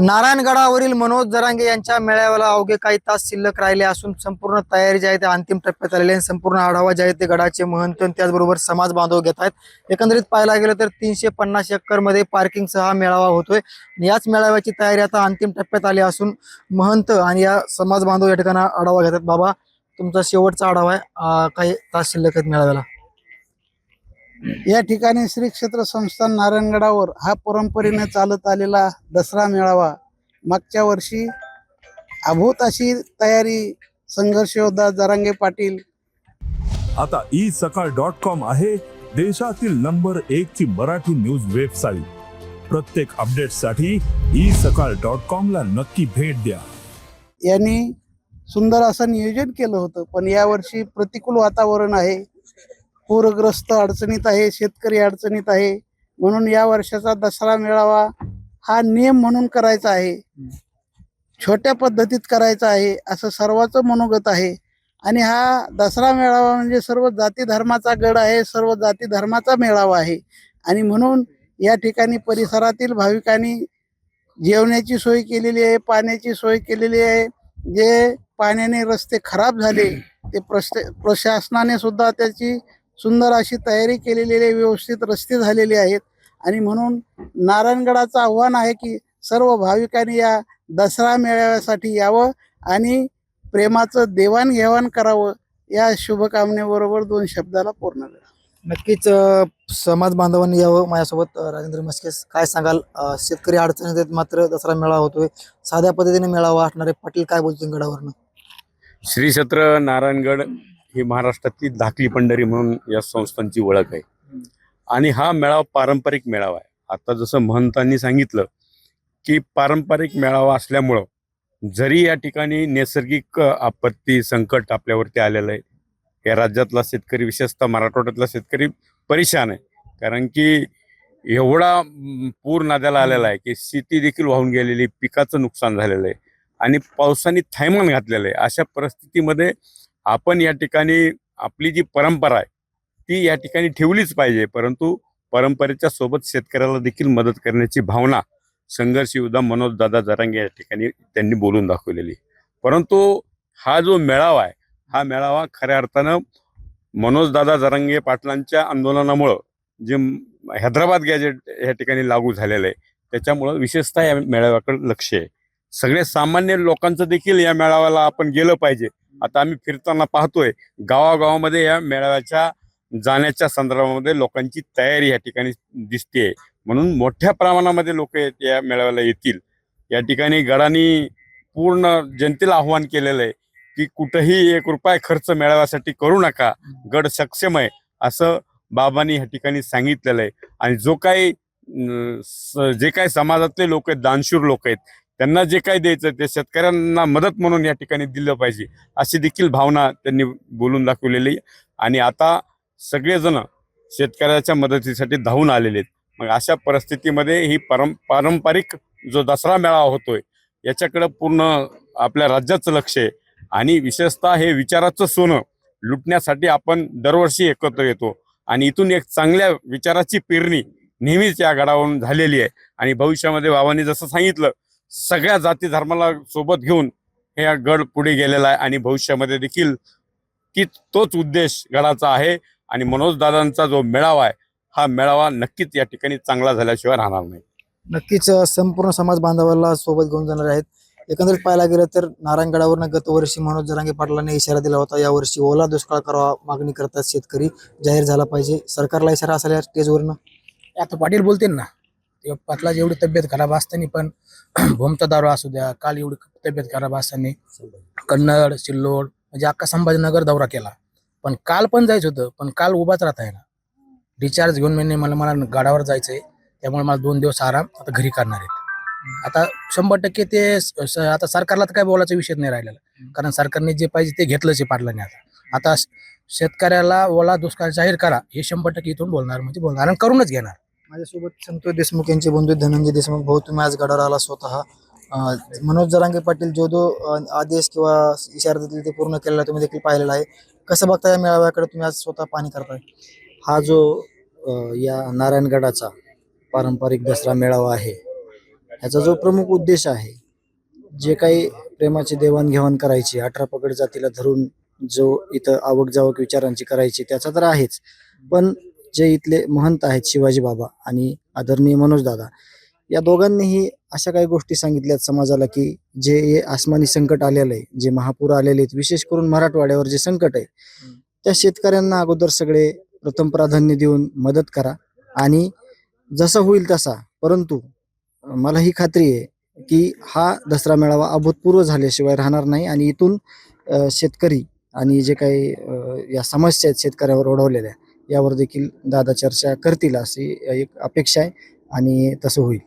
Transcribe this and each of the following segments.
नारायणगडावरील मनोज जरांगे यांच्या मेळाव्याला अवघे काही तास शिल्लक राहिले असून संपूर्ण तयारी जी आहे ते अंतिम टप्प्यात आलेली आहे. संपूर्ण आढावा जे आहे ते गडाचे महंत आणि त्याचबरोबर समाज बांधव घेत आहेत. एकंदरीत पाहायला गेलं तर तीनशे पन्नास एकरमध्ये पार्किंगसह हा मेळावा होतोय. याच मेळाव्याची तयारी आता अंतिम टप्प्यात आली असून महंत आणि या समाज बांधव या ठिकाणी आढावा घेतात. बाबा तुमचा शेवटचा आढावा आहे. काही तास शिल्लक आहेत मेळाव्याला. या ठिकाणी श्री क्षेत्र संस्थान नारायणगडावर हा परंपरेने चालत आलेला दसरा मेळावा मागच्या वर्षी अभूत अशी तयारी संघर्ष योद्धा जरांगे पाटील आता ई सकाळ डॉट कॉम आहे देशातील नंबर एक ची मराठी न्यूज वेबसाईट प्रत्येक अपडेटसाठी ई सकाळ डॉट कॉम ला नक्की भेट द्या. यांनी सुंदर असं नियोजन केलं होतं पण यावर्षी प्रतिकूल वातावरण आहे. पूरग्रस्त अडचणीत आहे शेतकरी अडचणीत आहे. म्हणून या वर्षाचा दसरा मेळावा हा नियम म्हणून करायचा आहे. छोट्या पद्धतीत करायचा आहे असं सर्वांचं मनोगत आहे. आणि हा दसरा मेळावा म्हणजे सर्व जाती धर्माचा गड आहे सर्व जाती धर्माचा मेळावा आहे. आणि म्हणून या ठिकाणी परिसरातील भाविकांनी जेवण्याची सोय केलेली आहे पाण्याची सोय केलेली आहे. जे पाण्याने रस्ते खराब झाले ते प्रश- प्रशासनाने सुद्धा त्याची सुंदर अशी तयारी केलेली आहे व्यवस्थित रस्ते झालेले आहेत. आणि म्हणून नारायणगडाचं आव्हान आहे की सर्व भाविकांनी या दसरा मेळाव्यासाठी यावं आणि प्रेमाचं देवाणघेवाण करावं या शुभकामनेबरोबर दोन शब्दाला पूर्ण करा. नक्कीच समाज बांधवांनी यावं माझ्यासोबत राजेंद्र मस्के काय सांगाल? शेतकरी अडचणीत आहेत मात्र दसरा मेळावा होतोय. साध्या पद्धतीने मेळावा असणारे पाटील काय बोलतील गडावरनं? श्री छत्र नारायणगड ही महाराष्ट्रातली धाकली पंढरी म्हणून या संस्थांची ओळख आहे. आणि हा मेळावा पारंपरिक मेळावा आहे. आता जसं महंतांनी सांगितलं की पारंपरिक मेळावा असल्यामुळं जरी या ठिकाणी नैसर्गिक आपत्ती संकट आपल्यावरती आलेलं आहे या राज्यातला शेतकरी विशेषतः मराठवाड्यातला शेतकरी परेशान आहे. कारण की एवढा पूर नद्याला आलेला आहे की शेती देखील वाहून गेलेली पिकाचं नुकसान झालेलं आहे. आणि पावसाने थैमान घातलेलं आहे. अशा परिस्थितीमध्ये आपण या ठिकाणी आपली जी परंपरा आहे ती या ठिकाणी ठेवलीच पाहिजे. परंतु परंपरेच्या सोबत शेतकऱ्याला देखील मदत करण्याची भावना संघर्ष युद्धा मनोज दादा जरांगे या ठिकाणी त्यांनी बोलून दाखवलेली. परंतु हा जो मेळावा आहे हा मेळावा खऱ्या अर्थानं मनोज दादा जरांगे पाटलांच्या आंदोलनामुळं जे हैदराबाद गॅजेट या ठिकाणी लागू झालेलं आहे त्याच्यामुळं विशेषतः या मेळाव्याकडे लक्ष आहे. सगळे सामान्य लोकांचं देखील या मेळाव्याला आपण गेलं पाहिजे. आता आम्ही फिरताना पाहतोय गावागावामध्ये या मेळाव्याच्या जाण्याच्या संदर्भामध्ये लोकांची तयारी या ठिकाणी दिसते म्हणून मोठ्या प्रमाणामध्ये लोक या मेळाव्याला येतील. या ठिकाणी गडानी पूर्ण जनतेला आव्हान केलेलं आहे की कुठंही एक रुपया खर्च मेळाव्यासाठी करू नका. गड सक्षम आहे असं बाबांनी या ठिकाणी सांगितलेलं आहे. आणि जो काही जे काही समाजातले लोक आहेत दानशूर लोक आहेत त्यांना जे काही द्यायचं ते शेतकऱ्यांना मदत म्हणून या ठिकाणी दिलं पाहिजे अशी देखील भावना त्यांनी बोलून दाखवलेली आणि आता सगळेजण शेतकऱ्याच्या मदतीसाठी धावून आलेले आहेत. मग अशा परिस्थितीमध्ये ही परं पारंपरिक जो दसरा मेळावा होतोय याच्याकडं पूर्ण आपल्या राज्याचं लक्ष आहे. आणि विशेषतः हे विचाराचं सोनं लुटण्यासाठी आपण दरवर्षी एकत्र येतो. आणि इथून एक चांगल्या विचाराची पेरणी नेहमीच या गडावरून झालेली आहे. आणि भविष्यामध्ये बाबांनी जसं सांगितलं सगळ्या जाती धर्माला सोबत घेऊन हे गड पुढे गेलेला आहे आणि भविष्यामध्ये देखील ती तोच उद्देश गडाचा आहे. आणि मनोज दादांचा जो मेळावा आहे हा मेळावा नक्कीच या ठिकाणी चांगला झाल्याशिवाय राहणार नाही. नक्कीच संपूर्ण समाज बांधवाला सोबत घेऊन जाणार आहेत. एकंदरीत पाहायला गेलं तर नारायणगडावरनं गत वर्षी मनोज जरांगे पाटलांनी इशारा दिला होता. यावर्षी ओला दुष्काळ करावा मागणी करतात शेतकरी. जाहीर झाला पाहिजे. सरकारला इशारा असेल या स्टेजवरनं? आता पाटील बोलतील ना. ते एवढी तब्येत खराब असताना पण भूमचा दारू असू द्या काल एवढी तब्येत खराब असताना कन्नड सिल्लोड म्हणजे अख्खा संभाजीनगर दौरा केला. पण काल पण जायचं होतं पण काल उभाच राहता आहे ना रिचार्ज घेऊन मी मला मला गाडावर जायचंय त्यामुळे मला दोन दिवस आराम आता घरी करणार आहेत. आता शंभर टक्के ते आता सरकारला तर काय बोलायचा विषय नाही राहिलेला. कारण सरकारने जे पाहिजे ते घेतलंच आहे नाही आता. आता शेतकऱ्याला ओला दुष्काळ जाहीर करा हे शंभर टक्के इथून बोलणार म्हणजे बोलणार आणि करूनच घेणार. माझ्यासोबत संतोष देशमुख यांचे बंधू धनंजय देशमुख. भाऊ तुम्ही आज गडावर आला स्वतः. मनोज जरांगे पाटील जो जो आदेश किंवा इशारा देतील ते पूर्ण केलेला तुम्ही देखील पाहिलेला आहे. कसं बघता या मेळाव्याकडे तुम्ही आज स्वतः पाणी करताय? हा जो या नारायणगडाचा पारंपरिक दसरा मेळावा आहे ह्याचा जो प्रमुख उद्देश आहे जे काही प्रेमाची देवाणघेवाण करायची अठरा पगड जातीला धरून जो इथं आवक जावक विचारांची करायची त्याचा तर आहेच. पण जे इथले महंत आहेत शिवाजी बाबा आणि आदरणीय मनोज दादा या दोघांनीही अशा काही गोष्टी सांगितल्यात समाजाला की जे आसमानी संकट आलेलं आहे जे महापूर आलेले आहेत विशेष करून मराठवाड्यावर जे संकट आहे त्या शेतकऱ्यांना अगोदर सगळे प्रथम प्राधान्य देऊन मदत करा आणि जसा होईल तसा परंतु मला ही खात्री आहे की हा दसरा मेळावा अभूतपूर्व झाल्याशिवाय राहणार नाही आणि इथून शेतकरी आणि जे काही या समस्या आहेत शेतकऱ्यावर ओढवलेल्या यावर देखील दादा चर्चा करतील अशी एक अपेक्षा आहे आणि तसं होईल.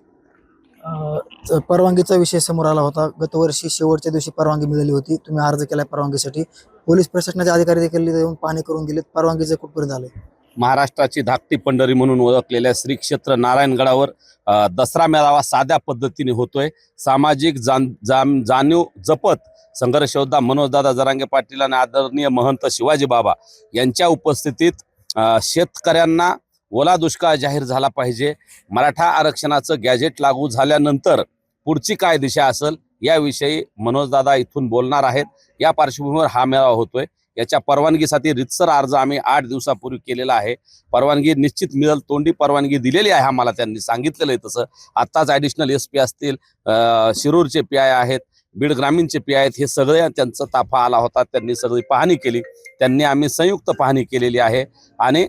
परवानगीचा विषय समोर आला होता. गतवर्षी शेवटच्या दिवशी परवानगी मिळाली होती. तुम्ही अर्ज केलाय परवानगीसाठी. पोलीस प्रशासनाचे अधिकारी देखील येऊन पाहणी करून गेलेत. परवानगीचं कुठपर्यंत आलंय महाराष्ट्राची धाकटी पंढरी म्हणून ओळखलेल्या श्री क्षेत्र नारायणगडावर दसरा मेळावा साध्या पद्धतीने होतोय. सामाजिक जाण जाण जाणीव जपत संघर्ष योद्धा मनोजदादा जरांगे पाटील आणि आदरणीय महंत शिवाजी बाबा यांच्या उपस्थितीत शेतकऱ्यांना ओला दुष्काळ जाहीर झाला पाहिजे. मराठा आरक्षणाचं गॅजेट लागू झाल्यानंतर पुढची काय दिशा असेल याविषयी मनोजदादा इथून बोलणार आहेत. या पार्श्वभूमीवर हा मेळावा होतोय. याच्या परवानगीसाठी रितसर अर्ज आम्ही आठ दिवसापूर्वी केलेला आहे. परवानगी निश्चित मिळेल तोंडी परवानगी दिलेली आहे आम्हाला त्यांनी सांगितलेलं आहे तसं. आत्ताच ॲडिशनल एस पी असतील शिरूरचे पी आय आहेत बीड ग्रामीणचे पी आहेत हे सगळे त्यांचा ताफा आला होता त्यांनी सगळी पाहणी केली. त्यांनी आम्ही संयुक्त पाहणी केलेली आहे. आणि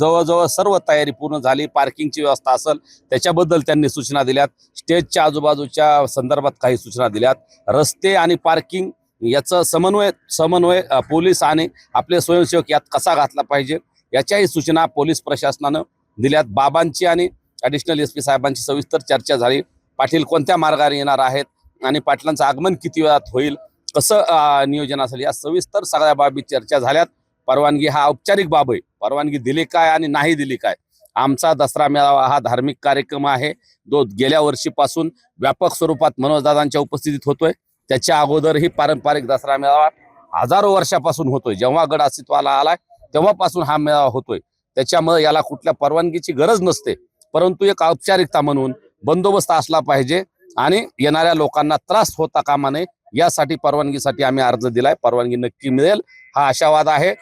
जवळजवळ सर्व तयारी पूर्ण झाली पार्किंगची व्यवस्था असेल त्याच्याबद्दल त्यांनी सूचना दिल्यात. स्टेजच्या आजूबाजूच्या संदर्भात काही सूचना दिल्यात. रस्ते आणि पार्किंग याचं समन्वय समन्वय पोलीस आणि आपले स्वयंसेवक यात कसा घातला पाहिजे याच्याही सूचना पोलीस प्रशासनानं दिल्यात. बाबांची आणि ॲडिशनल एस पी साहेबांची सविस्तर चर्चा झाली. पाटील कोणत्या मार्गाने येणार आहेत? आणि पाटलांचं आगमन किती वेळात होईल कसं नियोजन असेल या सविस्तर सगळ्या बाबी चर्चा झाल्यात. परवानगी हा औपचारिक बाब आहे. परवानगी दिली काय आणि नाही दिली काय? आमचा दसरा मेळावा हा धार्मिक कार्यक्रम आहे. जो गेल्या वर्षीपासून व्यापक स्वरूपात मनोजदादांच्या उपस्थितीत होतोय. त्याच्या अगोदरही पारंपरिक दसरा मेळावा हजारो वर्षापासून होतोय. जेव्हा गड अस्तित्वाला आलाय तेव्हापासून हा मेळावा होतोय. त्याच्यामुळे याला कुठल्या परवानगीची गरज नसते. परंतु एक औपचारिकता म्हणून बंदोबस्त असला पाहिजे. आणि येणाऱ्या लोकांना त्रास होता कामा नये यासाठी परवानगीसाठी आम्ही अर्ज दिलाय. परवानगी नक्की मिळेल. हा आशावाद आहे.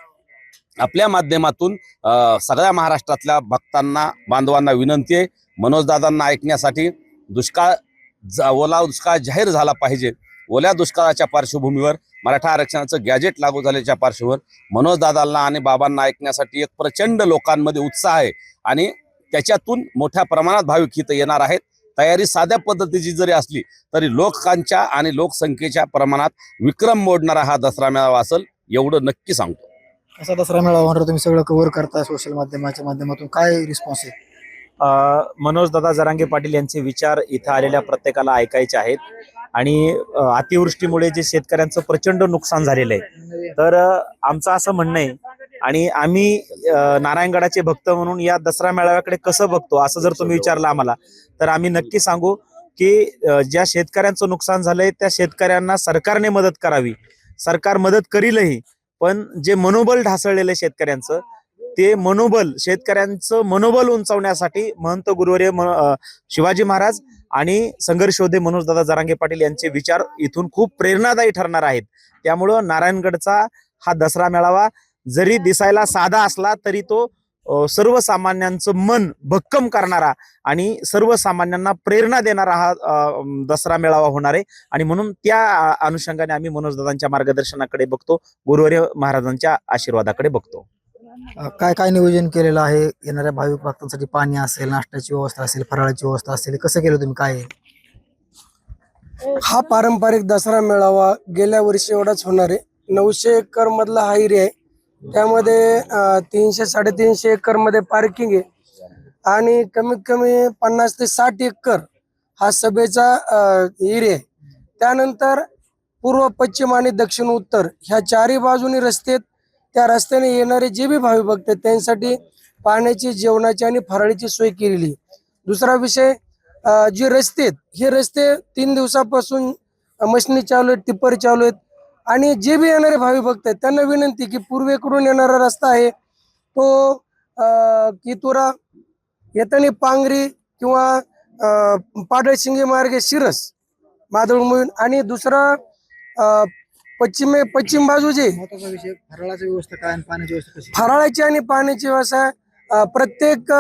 आपल्या माध्यमातून सगळ्या महाराष्ट्रातल्या भक्तांना बांधवांना विनंती आहे. मनोजदादांना ऐकण्यासाठी दुष्काळ ओला दुष्काळ जाहीर झाला पाहिजे. ओल्या दुष्काळाच्या पार्श्वभूमीवर मराठा आरक्षणाचं गॅजेट लागू झाल्याच्या पार्श्वभूमीवर मनोजदादांना आणि बाबांना ऐकण्यासाठी एक प्रचंड लोकांमध्ये उत्साह आहे. आणि त्याच्यातून मोठ्या प्रमाणात भाविक इथं येणार आहेत. तयारी साध्या पद्धतीची जरी असली तरी लोकांच्या आणि लोकसंख्येच्या प्रमाणात विक्रम मोडणारा हा दसरा मेळावा असेल एवढं नक्की सांगतो. कसा दसरा मेळावा होणार तुम्ही सगळं कव्हर करताय सोशल माध्यमाच्या माध्यमातून. काय रिस्पॉन्स आहे? मनोज दादा जरांगे पाटील यांचे विचार इथं आलेल्या प्रत्येकाला ऐकायचे आहेत. आणि अतिवृष्टीमुळे जे शेतकऱ्यांचं प्रचंड नुकसान झालेलं आहे. तर आमचं असं म्हणणं आहे आणि आम्ही नारायणगडाचे भक्त म्हणून या दसरा मेळाव्याकडे कसं बघतो असं जर तुम्ही विचारलं आम्हाला तर आम्ही नक्की सांगू की ज्या शेतकऱ्यांचं नुकसान झालंय त्या शेतकऱ्यांना सरकारने मदत करावी. सरकार मदत करीलही पण जे मनोबल ढासळलेलं शेतकऱ्यांचं ते मनोबल शेतकऱ्यांचं मनोबल उंचावण्यासाठी महंत गुरुवर्य म- शिवाजी महाराज आणि संघर्षोधे मनोजदादा जरांगे पाटील यांचे विचार इथून खूप प्रेरणादायी ठरणार आहेत. त्यामुळं नारायणगडचा हा दसरा मेळावा जरी दिसायला साधा असला तरी तो सर्वसामान्यांचं मन भक्कम करणारा आणि सर्वसामान्यांना प्रेरणा देणारा हा दसरा मेळावा होणार आहे. आणि म्हणून त्या अनुषंगाने आम्ही मनोजदादांच्या मार्गदर्शनाकडे बघतो गुरुवर्य महाराजांच्या आशीर्वादाकडे बघतो. काय काय नियोजन केलेलं आहे? येणाऱ्या भाविक भक्तांसाठी पाणी असेल नाश्त्याची व्यवस्था असेल फराळाची व्यवस्था असेल कसं केलं तुम्ही? काय? हा पारंपरिक दसरा मेळावा गेल्या वर्षी एवढाच होणार आहे. नऊशे एकर मधला हा एरिया आहे. त्यामध्ये तीनशे साडेतीनशे एकरमध्ये पार्किंग आहे आणि कमीत कमी पन्नास ते साठ एकर हा सभेचा एरिया आहे त्यानंतर पूर्व पश्चिम आणि दक्षिण उत्तर ह्या चारही बाजूनी रस्ते आहेत. त्या रस्त्याने येणारे जे बी भावी भक्त आहेत त्यांसाठी पाण्याची जेवणाची आणि फराळीची सोय केलेली आहे. दुसरा विषय जे रस्ते आहेत हे रस्ते तीन दिवसापासून मशनी चालू आहेत टिप्पर चालू आहेत आणि जे बी येणारे भावी भक्त आहेत त्यांना विनंती की पूर्वेकडून येणारा रस्ता आहे तो कितुरा येताना पांगरी किंवा पाडळशिंगे मार्गे शिरस मोहीन आणि दुसरा पश्चिमे पश्चिम बाजू जे फराळाची व्यवस्था काय आणि पाण्याची व्यवस्था कशी? फराळाची आणि पाण्याची व्यवस्था अं, प्रत्येक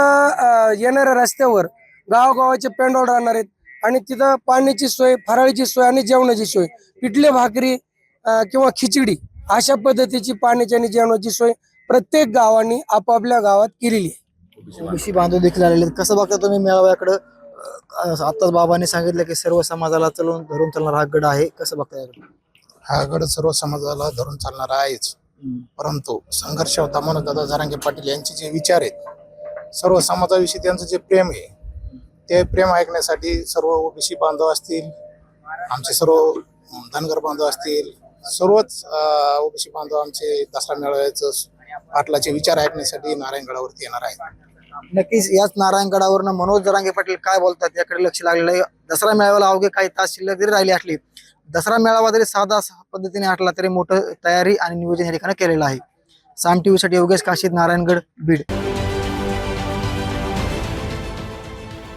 येणाऱ्या रस्त्यावर गावगावाचे पेंडॉल राहणार आहेत. आणि तिथं पाण्याची सोय फराळीची सोय आणि जेवणाची सोय. पिठले भाकरी किंवा खिचडी अशा पद्धतीची पाण्याची आणि जेवणाची सोय प्रत्येक गावांनी आपापल्या गावात केलेली आहे. ओबीसी बांधव देखील आलेले आहेत. कसं बघता तुम्ही मेळाव्याकडं? अं, आताच बाबांनी सांगितलं की सर्व समाजाला चलून धरून चालणारा हा गड आहे. कसं बघता हा गड सर्व समाजाला धरून चालणारा आहेच. परंतु संघर्ष होता म्हणून दादा जरांगे पाटील यांचे जे विचार आहेत सर्व समाजाविषयी त्यांचं जे प्रेम आहे ते प्रेम ऐकण्यासाठी सर्व ओबीसी बांधव असतील आमचे सर्व धनगर बांधव असतील सर्वच ओबीसी बांधव आमचे दसरा मेळाव्याचं पाटलाचे विचार ऐकण्यासाठी नारायणगडावरती येणार आहेत. नक्कीच याच नारायणगडावरनं मनोज जरांगे पाटील काय बोलतात याकडे लक्ष लागलेलं आहे. दसरा मेळाव्याला अवघे काही तास शिल्लक जरी राहिली असली दसरा मेळावा जरी साधा पद्धतीने आटला तरी मोठं तयारी आणि नियोजन या ठिकाणी केलेलं आहे. साम टीव्हीसाठी योगेश काशीद नारायणगड बीड.